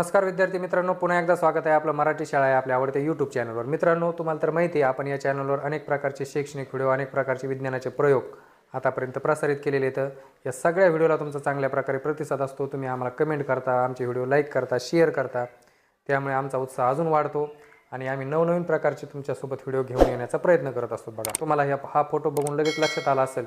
नमस्कार विद्यार्थी मित्रांनो पुन्हा एकदा स्वागत आहे आपलं मराठी शाळा आहे आपल्या आवडत्या यूट्यूब चॅनलवर मित्रांनो तुम्हाला तर माहिती आहे आपण या चॅनलवर अनेक प्रकारचे शैक्षणिक व्हिडिओ अनेक प्रकारचे विज्ञानाचे प्रयोग आतापर्यंत प्रसारित केलेले आहेत. या सगळ्या व्हिडिओला तुमचा चांगल्या प्रकारे प्रतिसाद असतो. तुम्ही आम्हाला कमेंट करता आमचे व्हिडिओ लाईक करता शेअर करता. त्यामुळे आमचा उत्साह अजून वाढतो आणि आम्ही नवनवीन प्रकारचे तुमच्यासोबत व्हिडिओ घेऊन येण्याचा प्रयत्न करत असतो. बघा तुम्हाला ह्या हा फोटो बघून लगेच लक्षात आला असेल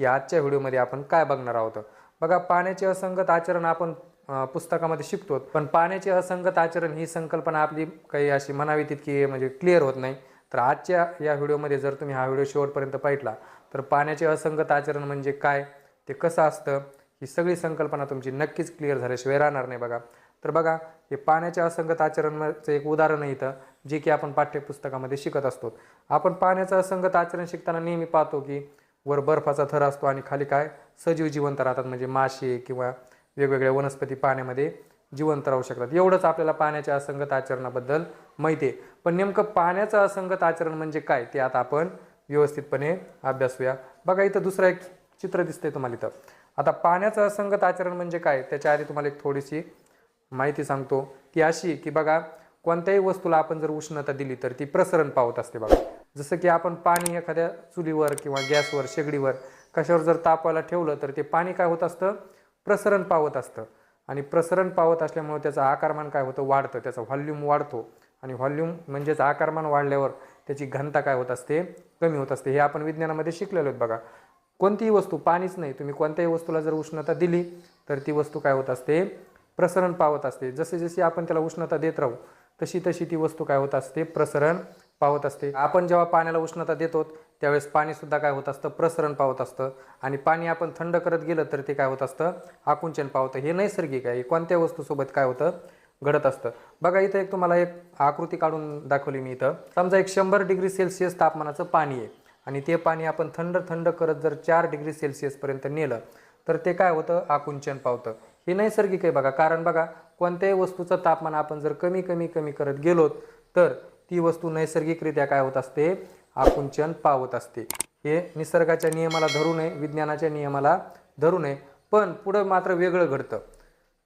की आजच्या व्हिडिओमध्ये आपण काय बघणार आहोत. बघा पाण्याचे असंगत आचरण आपण पुस्तकामध्ये शिकतो पण पाण्याचे असंगत आचरण ही संकल्पना आपली काही अशी म्हणावी तितकी म्हणजे क्लिअर होत नाही. तर आजच्या या व्हिडिओमध्ये जर तुम्ही हा व्हिडिओ शेवटपर्यंत पाहिला तर पाण्याचे असंगत आचरण म्हणजे काय ते कसं असतं ही सगळी संकल्पना तुमची नक्कीच क्लिअर झाल्याशिवाय राहणार नाही बघा. तर बघा हे पाण्याच्या असंगत आचरणचं एक उदाहरण आहे इथं जे की आपण पाठ्यपुस्तकामध्ये शिकत असतो. आपण पाण्याचं असंगत आचरण शिकताना नेहमी पाहतो की वर बर्फाचा थर असतो आणि खाली काय? सजीव जिवंत राहतात म्हणजे मासे किंवा वेगवेगळ्या वनस्पती पाण्यामध्ये जिवंत राहू शकतात. एवढंच आपल्याला पाण्याच्या असंगत आचरणाबद्दल माहिती आहे. पण नेमकं पाण्याचं असंगत आचरण म्हणजे काय ते आता आपण व्यवस्थितपणे अभ्यासूया. बघा इथं दुसरं एक चित्र दिसतंय तुम्हाला इथं. आता पाण्याचं असंगत आचरण म्हणजे काय? त्याच्या आधी तुम्हाला एक थोडीशी माहिती सांगतो. ती अशी की बघा कोणत्याही वस्तूला आपण जर उष्णता दिली तर ती प्रसरण पावत असते बघा. जसं की आपण पाणी एखाद्या चुलीवर किंवा गॅसवर शेगडीवर कशावर जर तापवायला ठेवलं तर ते पाणी काय होत असतं? प्रसरण पावत असतं. आणि प्रसरण पावत असल्यामुळे त्याचं आकारमान काय होतं? वाढतं. त्याचा व्हॉल्यूम वाढतो. आणि व्हॉल्यूम म्हणजेच आकारमान वाढल्यावर त्याची घनता काय होत असते? कमी होत असते. हे आपण विज्ञानामध्ये शिकलेलो आहेत बघा. कोणतीही वस्तू पाणीच नाही. तुम्ही कोणत्याही वस्तूला जर उष्णता दिली तर ती वस्तू काय होत असते? प्रसरण पावत असते. जसे जशी आपण त्याला उष्णता देत राहू तशी तशी ती वस्तू काय होत असते? प्रसरण पावत असते. आपण जेव्हा पाण्याला उष्णता देतो त्यावेळेस पाणीसुद्धा काय होत असतं? प्रसरण पावत असतं. आणि पाणी आपण थंड करत गेलं तर ते काय होत असतं? आकुंचन पावतं. हे नैसर्गिक आहे. कोणत्या वस्तूसोबत काय होतं? घडत असतं. बघा इथं एक तुम्हाला एक आकृती काढून दाखवली मी इथं. समजा एक शंभर डिग्री सेल्सिअस तापमानाचं पाणी आहे. आणि ते पाणी आपण थंड थंड करत जर चार डिग्री सेल्सिअसपर्यंत नेलं तर ते काय होतं? आकुंचन पावतं. हे नैसर्गिक आहे बघा. कारण बघा कोणत्याही वस्तूचं तापमान आपण जर कमी कमी कमी करत गेलो तर ती वस्तू नैसर्गिकरित्या काय होत असते? आकुंचन पावत असते. हे निसर्गाच्या नियमाला धरू नये विज्ञानाच्या नियमाला धरू नये. पण पुढं मात्र वेगळं घडतं.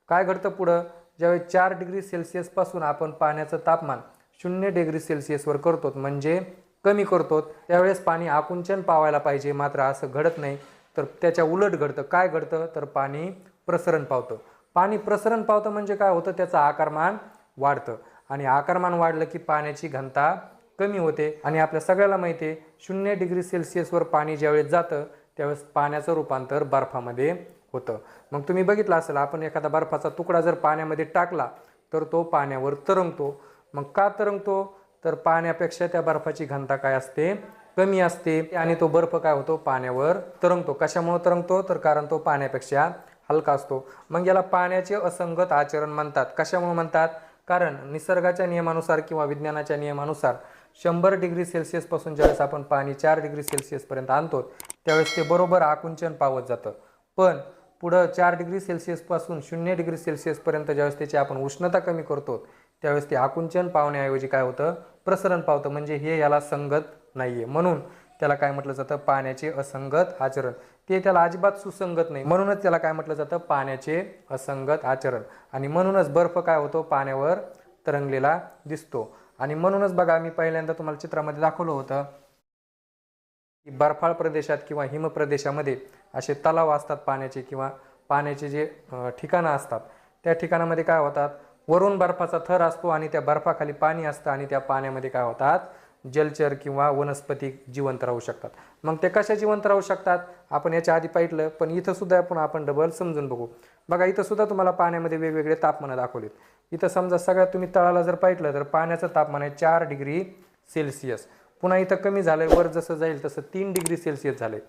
काय घडतं पुढं? ज्यावेळेस चार डिग्री सेल्सिअसपासून आपण पाण्याचं तापमान शून्य डिग्री सेल्सिअसवर करतो म्हणजे कमी करतो त्यावेळेस पाणी आकुंचन पावायला पाहिजे मात्र असं घडत नाही. तर त्याच्या उलट घडतं. काय घडतं? तर पाणी प्रसरण पावतं. पाणी प्रसरण पावतं म्हणजे काय होतं? त्याचं आकारमान वाढतं. आणि आकारमान वाढलं की पाण्याची घनता कमी होते आणि आपल्या सगळ्याला माहिती आहे शून्य डिग्री सेल्सिअसवर पाणी ज्यावेळेस जातं त्यावेळेस पाण्याचं रूपांतर बर्फामध्ये होतं. मग तुम्ही बघितलं असेल आपण एखादा बर्फाचा तुकडा जर पाण्यामध्ये टाकला तर तो पाण्यावर तरंगतो. मग का तरंगतो? तर पाण्यापेक्षा त्या बर्फाची घनता काय असते? कमी असते. आणि तो बर्फ काय होतो? पाण्यावर तरंगतो. कशामुळे तरंगतो? तर कारण तो पाण्यापेक्षा हलका असतो. मग याला पाण्याचे असंगत आचरण म्हणतात. कशामुळे म्हणतात? कारण निसर्गाच्या नियमानुसार किंवा विज्ञानाच्या नियमानुसार शंभर डिग्री सेल्सिअसपासून ज्यावेळेस आपण पाणी चार डिग्री सेल्सिअसपर्यंत आणतो त्यावेळेस ते बरोबर आकुंचन पावत जातं. पण पुढं चार डिग्री सेल्सिअसपासून शून्य डिग्री सेल्सिअसपर्यंत ज्यावेळेस त्याची आपण उष्णता कमी करतो त्यावेळेस ते आकुंचन पावण्याऐवजी काय होतं? प्रसरण पावतं. म्हणजे हे याला संगत नाही आहे म्हणून त्याला काय म्हटलं जातं? पाण्याचे असंगत आचरण. ते त्याला अजिबात सुसंगत नाही. म्हणूनच त्याला काय म्हटलं जातं? पाण्याचे असंगत आचरण. आणि म्हणूनच बर्फ काय होतो? पाण्यावर तरंगलेला दिसतो. आणि म्हणूनच बघा मी पहिल्यांदा तुम्हाला चित्रामध्ये दाखवलं होतं की बर्फाळ प्रदेशात किंवा हिम प्रदेशामध्ये असे तलाव असतात पाण्याचे किंवा पाण्याचे जे ठिकाणं असतात त्या ठिकाणामध्ये काय होतात? वरून बर्फाचा थर असतो आणि त्या बर्फाखाली पाणी असतं आणि त्या पाण्यामध्ये काय होतात? जलचर किंवा वनस्पती जिवंत राहू शकतात. मग ते कशा जिवंत राहू शकतात? आपण याच्या आधी पाहिलं पण इथंसुद्धा आपण आपण डबल समजून बघू. बघा इथंसुद्धा तुम्हाला पाण्यामध्ये वेगवेगळे तापमानं दाखवलेत. इथं समजा सगळ्यात तुम्ही तळाला जर पाहिलं तर पाण्याचं तापमान आहे चार डिग्री सेल्सिअस. पुन्हा इथं कमी झालंय वर जसं जाईल तसं तीन डिग्री सेल्सिअस झालंय.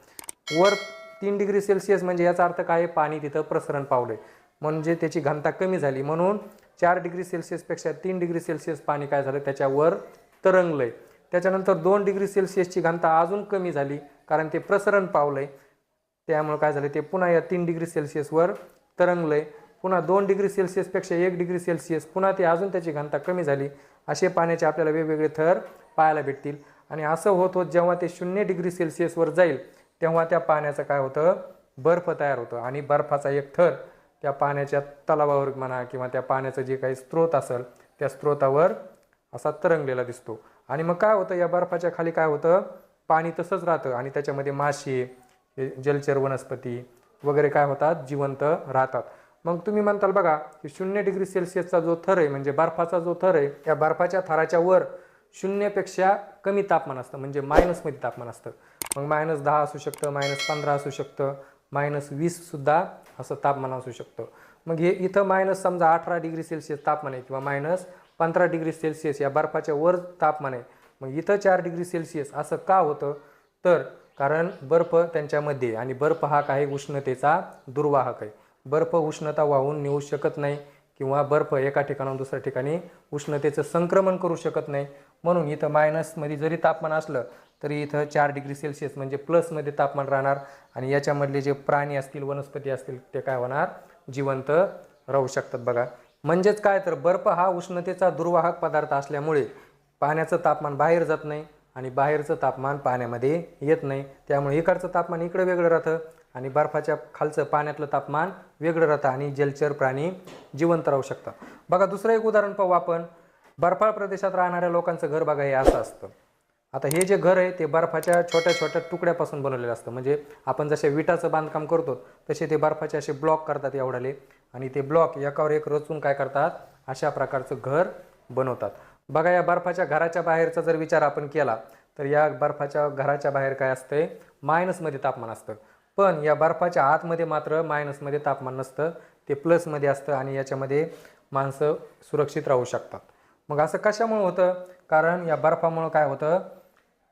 वर तीन डिग्री सेल्सिअस म्हणजे याचा अर्थ काय आहे? पाणी तिथं प्रसरण पावलंय. म्हणजे त्याची घनता कमी झाली. म्हणून चार डिग्री सेल्सिअसपेक्षा तीन डिग्री सेल्सिअस पाणी काय झालं? त्याच्यावर तरंगलं आहे त्याच्यानंतर दोन डिग्री सेल्सिअसची घनता अजून कमी झाली कारण ते प्रसरण पावलंय. त्यामुळे काय झालं ते पुन्हा या तीन डिग्री सेल्सिअसवर तरंगलंय. पुन्हा दोन डिग्री सेल्सिअसपेक्षा एक डिग्री सेल्सिअस पुन्हा ते अजून त्याची घनता कमी झाली. असे पाण्याचे आपल्याला वेगवेगळे थर पाहायला भेटतील. आणि असं होत होत जेव्हा ते शून्य डिग्री सेल्सिअसवर जाईल तेव्हा त्या पाण्याचं काय होतं? बर्फ तयार होतं. आणि बर्फाचा एक थर त्या पाण्याच्या तलावावर म्हणा किंवा त्या पाण्याचं जे काही स्रोत असेल त्या स्रोतावर असा तरंगलेला दिसतो. आणि मग काय होतं या बर्फाच्या खाली काय होतं पाणी तसंच राहतं आणि त्याच्यामध्ये मासे जलचर वनस्पती वगैरे काय होतात जिवंत राहतात. मग तुम्ही म्हणताल बघा की शून्य डिग्री सेल्सिअसचा जो थर आहे म्हणजे बर्फाचा जो थर आहे त्या बर्फाच्या थराच्या वर शून्यपेक्षा कमी तापमान असतं म्हणजे मायनसमध्ये तापमान असतं. मग मायनस दहा असू शकतं मायनस पंधरा असू शकतं मायनस वीससुद्धा असं तापमान असू शकतं. मग हे इथं मायनस समजा अठरा डिग्री सेल्सिअस तापमान आहे किंवा मायनस पंधरा डिग्री सेल्सिअस या बर्फाच्या वर तापमान आहे मग इथं चार डिग्री सेल्सिअस असं का होतं? तर कारण बर्फ त्यांच्यामध्ये आणि बर्फ हा काही उष्णतेचा दुर्वाहक आहे. बर्फ उष्णता वाहून नेऊ शकत नाही किंवा बर्फ एका ठिकाणाहून दुसऱ्या ठिकाणी उष्णतेचं संक्रमण करू शकत नाही. म्हणून इथं मायनसमध्ये जरी तापमान असलं तरी इथं चार डिग्री सेल्सिअस म्हणजे प्लसमध्ये तापमान राहणार आणि याच्यामधले जे प्राणी असतील वनस्पती असतील ते काय होणार? जिवंत राहू शकतात बघा. म्हणजेच काय तर बर्फ हा उष्णतेचा दुर्वाहक पदार्थ असल्यामुळे पाण्याचं तापमान बाहेर जात नाही आणि बाहेरचं तापमान पाण्यामध्ये येत नाही. त्यामुळे इकडचं तापमान इकडं वेगळं राहतं आणि बर्फाच्या खालचं पाण्यातलं तापमान वेगळं राहतं आणि जलचर प्राणी जिवंत राहू शकतात. बघा दुसरं एक उदाहरण पाहू आपण. बर्फाळ प्रदेशात राहणाऱ्या लोकांचं घर बघा हे असं असतं. आता हे जे घर आहे ते बर्फाच्या छोट्या छोट्या तुकड्यापासून बनवलेलं असतं. म्हणजे आपण जसे विटाचं बांधकाम करतो तसे ते बर्फाचे असे ब्लॉक करतात एवढाले. आणि ते ब्लॉक एकावर एक रचून काय करतात? अशा प्रकारचं घर बनवतात. बघा या बर्फाच्या घराच्या बाहेरचा जर विचार आपण केला तर या बर्फाच्या घराच्या बाहेर काय असतंय मायनसमध्ये तापमान असतं. पण या बर्फाच्या आतमध्ये मात्र मायनसमध्ये तापमान नसतं. ते प्लसमध्ये असतं आणि याच्यामध्ये माणसं सुरक्षित राहू शकतात. मग असं कशामुळं होतं? कारण या बर्फामुळं काय होतं?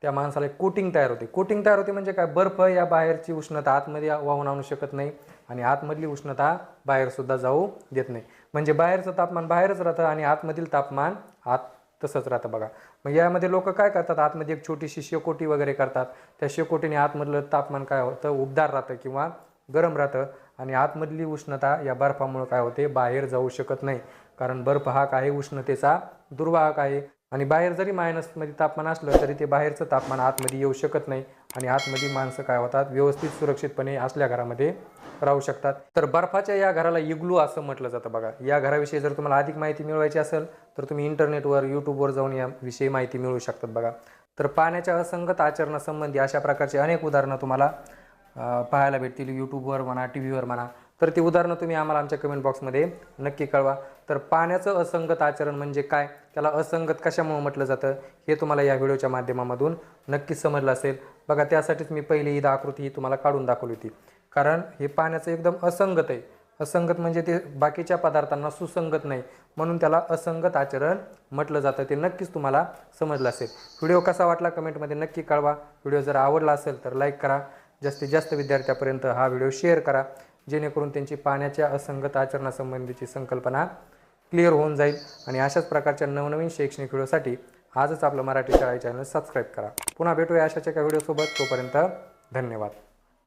त्या माणसाला एक कोटिंग तयार होते. कोटिंग तयार होते म्हणजे काय? बर्फ या बाहेरची उष्णता आतमध्ये वाहून आणू शकत नाही आणि आतमधली उष्णता बाहेरसुद्धा जाऊ देत नाही. म्हणजे बाहेरचं तापमान बाहेरच राहतं आणि आतमधील तापमान आत तसंच राहतं बघा. मग यामध्ये लोक काय करतात? आतमध्ये एक छोटीशी शेकोटी वगैरे करतात. त्या शेकोटीने आतमधलं तापमान काय होतं? उबदार राहतं किंवा गरम राहतं आणि आतमधली उष्णता या बर्फामुळे काय होते? बाहेर जाऊ शकत नाही. कारण बर्फ हा काही उष्णतेचा दुर्वाहक आहे. आणि बाहेर जरी मायनसमध्ये तापमान असलं तरी ते बाहेरचं तापमान आतमध्ये येऊ शकत नाही आणि आतमध्ये माणसं काय होतात? व्यवस्थित सुरक्षितपणे असल्या घरामध्ये राहू शकतात. तर बर्फाच्या या घराला इग्लू असं म्हटलं जातं बघा. या घराविषयी जर तुम्हाला अधिक माहिती मिळवायची असेल तर तुम्ही इंटरनेटवर यूट्यूबवर जाऊन याविषयी माहिती मिळवू शकतात बघा. तर पाण्याच्या असंगत आचरणासंबंधी अशा प्रकारची अनेक उदाहरणं तुम्हाला पाहायला भेटतील. यूट्यूबवर म्हणा टी व्हीवर म्हणा. तर ती उदाहरणं तुम्ही आम्हाला आमच्या कमेंट बॉक्समध्ये नक्की कळवा. तर पाण्याचं असंगत आचरण म्हणजे काय? त्याला असंगत कशामुळे म्हटलं जातं? हे तुम्हाला या व्हिडिओच्या माध्यमामधून नक्कीच समजलं असेल. बघा त्यासाठीच मी पहिली ही आकृती ही तुम्हाला काढून दाखवली होती. कारण हे पाण्याचं एकदम असंगत आहे. असंगत म्हणजे ते बाकीच्या पदार्थांना सुसंगत नाही. म्हणून त्याला असंगत आचरण म्हटलं जातं. ते नक्कीच तुम्हाला समजलं असेल. व्हिडिओ कसा वाटला कमेंटमध्ये नक्की कळवा. व्हिडिओ जर आवडला असेल तर लाईक करा. जास्तीत जास्त विद्यार्थ्यापर्यंत हा व्हिडिओ शेअर करा. जेणेकरून त्यांची पाण्याच्या असंगत आचरणासंबंधीची संकल्पना क्लिअर होऊन जाईल. आणि अशाच प्रकारच्या नवनवीन शैक्षणिक व्हिडिओसाठी आजच आपलं मराठी शाळा चॅनल सबस्क्राईब करा. पुन्हा भेटूया अशाच एका व्हिडिओसोबत. तोपर्यंत धन्यवाद.